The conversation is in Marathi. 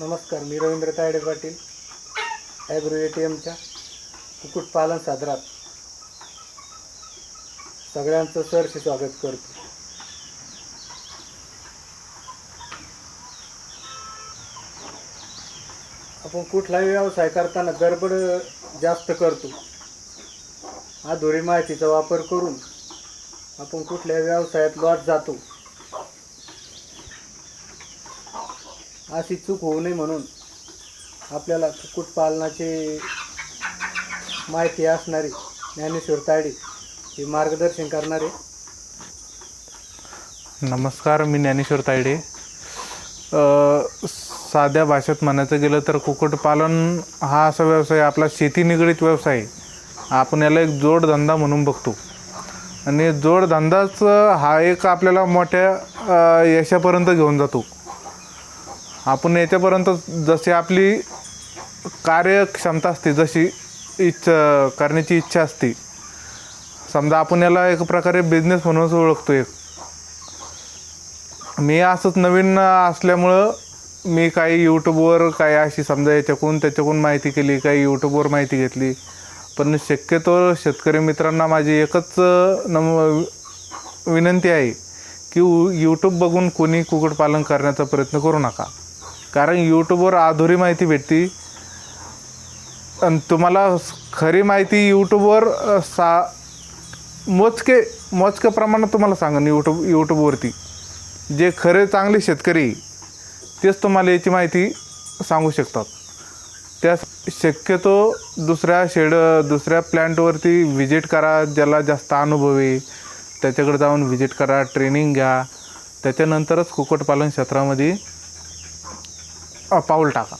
नमस्कार मी Ravindra Tayde Patil agro A T एमच्या कुक्कुटपालन सादरात सगळ्यांचं सरशी स्वागत करतो. आपण कुठलाही व्यवसाय करताना गडबड जास्त करतो. आधुरी माहितीचा वापर करून आपण कुठल्या व्यवसायात लॉस जातो. अशी चूक होऊ नये म्हणून आपल्याला कुक्कुटपालनाची माहिती असणारी ज्ञानेश्वर ताडी हे मार्गदर्शन करणारे. नमस्कार मी ज्ञानेश्वर तायडे. साध्या भाषेत म्हणायचं गेलं तर कुक्कुटपालन हा असा व्यवसाय आपला शेती निगडीत व्यवसाय. आहे. आपण याला एक जोडधंदा म्हणून बघतो. आणि जोडधंदाच हा एक आपल्याला मोठ्या यशापर्यंत घेऊन जातो. आपण याच्यापर्यंत जशी आपली कार्यक्षमता असते जशी इच्छा करण्याची इच्छा असते. समजा आपण याला एक प्रकारे बिझनेस म्हणूनच ओळखतो एक मी असंच नवीन असल्यामुळं मी काही यूट्यूबवर काही अशी समजा याच्याकडून त्याच्याकडून माहिती केली काही यूट्यूबवर माहिती घेतली. पण शक्यतो शेतकरी मित्रांना माझी एकच नम विनंती आहे की यूट्यूब बघून कोणी कुक्कुटपालन करण्याचा प्रयत्न करू नका. कारण यूट्यूबवर अधुरी माहिती भेटती. आणि तुम्हाला खरी माहिती यूट्यूबवर सा मोजके मोजक्या प्रमाणात तुम्हाला सांगेन यूट्यूब यूट्यूबवरती जे खरे चांगले शेतकरी तेच तुम्हाला याची माहिती सांगू शकतात. त्या शक्यतो दुसऱ्या शेड दुसऱ्या प्लॅन्टवरती व्हिजिट करा ज्याला जास्त अनुभव आहे. त्याच्याकडे जाऊन व्हिजिट करा ट्रेनिंग घ्या. त्याच्यानंतरच कुक्कुटपालन क्षेत्रामध्ये पाऊल टाका.